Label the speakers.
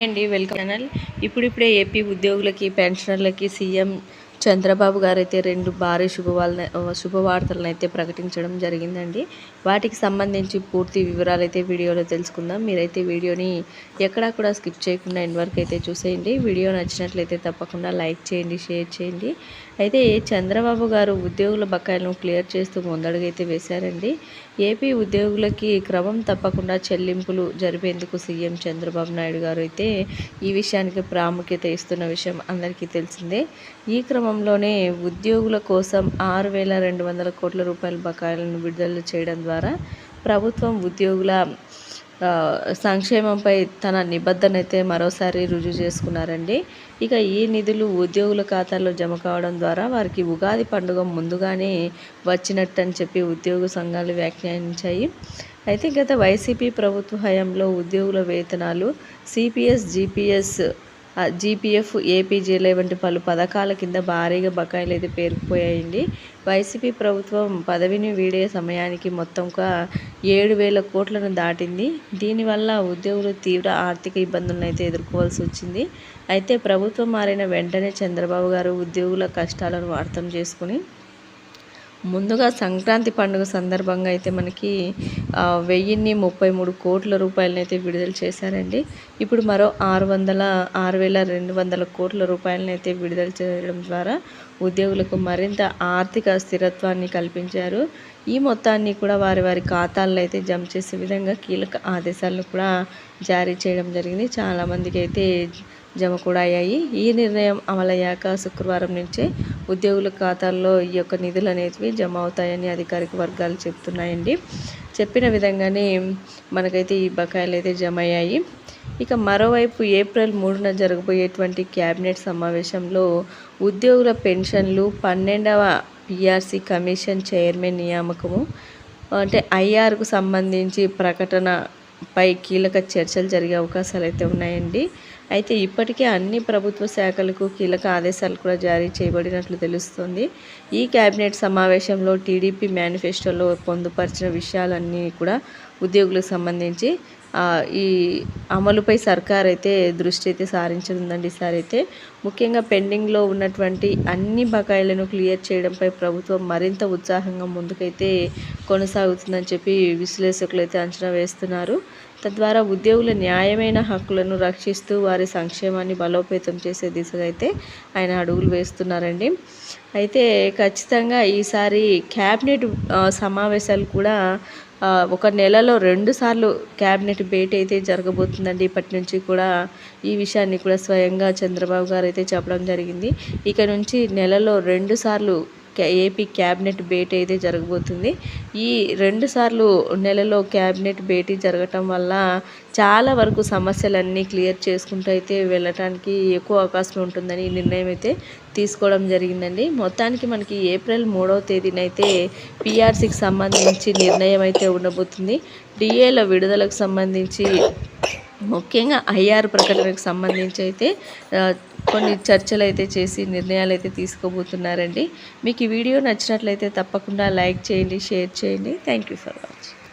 Speaker 1: అండి welcome channel ఇప్పుడిప్పుడే AP ఉద్యోగులకి పెన్షనర్లకి సీఎం చంద్రబాబు గారు అయితే రెండు భారీ శుభవార్త శుభవార్తలను అయితే ప్రకటించడం జరిగిందండి. వాటికి సంబంధించి పూర్తి వివరాలు అయితే వీడియోలో తెలుసుకుందాం. మీరైతే వీడియోని ఎక్కడా కూడా స్కిప్ చేయకుండా ఎండ్ వరకు అయితే చూసేయండి. వీడియో నచ్చినట్లయితే తప్పకుండా లైక్ చేయండి షేర్ చేయండి. అయితే చంద్రబాబు గారు ఉద్యోగుల బకాయిలను క్లియర్ చేస్తూ ముందడుగైతే వేశారండి. ఏపీ ఉద్యోగులకి క్రమం తప్పకుండా చెల్లింపులు జరిపేందుకు సీఎం చంద్రబాబు నాయుడు గారు అయితే ఈ విషయానికి ప్రాముఖ్యత ఇస్తున్న విషయం అందరికీ తెలిసిందే. ఈ క్రమం క్రమంలోనే ఉద్యోగుల కోసం ఆరు వేల రెండు వందల కోట్ల రూపాయల బకాయిలను విడుదల చేయడం ద్వారా ప్రభుత్వం ఉద్యోగుల సంక్షేమంపై తన నిబద్ధన అయితే మరోసారి రుజువు చేసుకున్నారండి. ఇక ఈ నిధులు ఉద్యోగుల ఖాతాల్లో జమ కావడం ద్వారా వారికి ఉగాది పండుగ ముందుగానే వచ్చినట్టు అని చెప్పి ఉద్యోగ సంఘాలు వ్యాఖ్యానించాయి. అయితే గత వైసీపీ ప్రభుత్వ హయాంలో ఉద్యోగుల వేతనాలు సిపిఎస్ జిపిఎస్ జీపీఎఫ్ ఏపీజీలే వంటి పలు పథకాల కింద భారీగా బకాయిలు అయితే పేరుకుపోయాయండి. వైసీపీ ప్రభుత్వం పదవిని వీడే సమయానికి మొత్తంగా ఏడు వేల కోట్లను దాటింది. దీనివల్ల ఉద్యోగులు తీవ్ర ఆర్థిక ఇబ్బందులను అయితే ఎదుర్కోవాల్సి వచ్చింది. అయితే ప్రభుత్వం మారిన వెంటనే చంద్రబాబు గారు ఉద్యోగుల కష్టాలను అర్థం చేసుకుని ముందుగా సంక్రాంతి పండుగ సందర్భంగా అయితే మనకి వెయ్యిన్ని ముప్పై మూడు కోట్ల రూపాయలని అయితే విడుదల చేశారండి. ఇప్పుడు మరో ఆరు వందల ఆరు వేల రెండు వందల కోట్ల రూపాయలని అయితే విడుదల చేయడం ద్వారా ఉద్యోగులకు మరింత ఆర్థిక స్థిరత్వాన్ని కల్పించారు. ఈ మొత్తాన్ని కూడా వారి వారి ఖాతాల్లో అయితే జమ చేసే విధంగా కీలక ఆదేశాలను కూడా జారీ చేయడం జరిగింది. చాలామందికి అయితే జమ కూడా అయ్యాయి. ఈ నిర్ణయం అమలయ్యాక శుక్రవారం నుంచే ఉద్యోగుల ఖాతాల్లో ఈ యొక్క నిధులు అనేవి జమ అవుతాయని అధికారిక వర్గాలు చెప్తున్నాయండి. చెప్పిన విధంగానే మనకైతే ఈ బకాయిలు అయితే జమ అయ్యాయి. ఇక మరోవైపు ఏప్రిల్ మూడున జరగబోయేటువంటి క్యాబినెట్ సమావేశంలో ఉద్యోగుల పెన్షన్లు పన్నెండవ పిఆర్సీ కమిషన్ చైర్మన్ నియామకము అంటే ఐఆర్కు సంబంధించి ప్రకటనపై కీలక చర్చలు జరిగే అవకాశాలు అయితే ఉన్నాయండి. అయితే ఇప్పటికే అన్ని ప్రభుత్వ శాఖలకు కీలక ఆదేశాలు కూడా జారీ చేయబడినట్లు తెలుస్తుంది. ఈ కేబినెట్ సమావేశంలో టీడీపీ మేనిఫెస్టోలో పొందుపరిచిన విషయాలన్నీ కూడా ఉద్యోగులకు సంబంధించి ఈ అమలుపై సర్కార్ అయితే దృష్టి అయితే సారించనుందండి ఈసారి అయితే. ముఖ్యంగా పెండింగ్లో ఉన్నటువంటి అన్ని బకాయిలను క్లియర్ చేయడంపై ప్రభుత్వం మరింత ఉత్సాహంగా ముందుకైతే కొనసాగుతుందని చెప్పి విశ్లేషకులు అయితే అంచనా వేస్తున్నారు. తద్వారా ఉద్యోగుల న్యాయమైన హక్కులను రక్షిస్తూ వారి సంక్షేమాన్ని బలోపేతం చేసే దిశగా అయితే ఆయన అడుగులు వేస్తున్నారండి. అయితే ఖచ్చితంగా ఈసారి క్యాబినెట్ సమావేశాలు కూడా ఒక నెలలో రెండు సార్లు క్యాబినెట్ భేటీ అయితే జరగబోతుందండి. ఇప్పటి నుంచి కూడా ఈ విషయాన్ని కూడా స్వయంగా చంద్రబాబు గారు అయితే చెప్పడం జరిగింది. ఇక నుంచి నెలలో రెండు సార్లు ఏపీ క్యాబినెట్ భేటీ అయితే జరగబోతుంది. ఈ రెండు సార్లు నెలలో క్యాబినెట్ భేటీ జరగటం వల్ల చాలా వరకు సమస్యలన్నీ క్లియర్ చేసుకుంటూ అయితే వెళ్ళటానికి ఎక్కువ అవకాశం ఉంటుందని ఈ నిర్ణయం అయితే తీసుకోవడం జరిగిందండి. మొత్తానికి మనకి ఏప్రిల్ మూడవ తేదీనైతే పీఆర్సీకి సంబంధించి నిర్ణయం అయితే ఉండబోతుంది. డిఏల విడుదలకు సంబంధించి ముఖ్యంగా ఐఆర్ ప్రకటనకు సంబంధించి అయితే కొన్ని చర్చలు అయితే చేసి నిర్ణయాలు అయితే తీసుకోబోతున్నారండి. మీకు ఈ వీడియో నచ్చినట్లయితే తప్పకుండా లైక్ చేయండి షేర్ చేయండి. Thank you for watching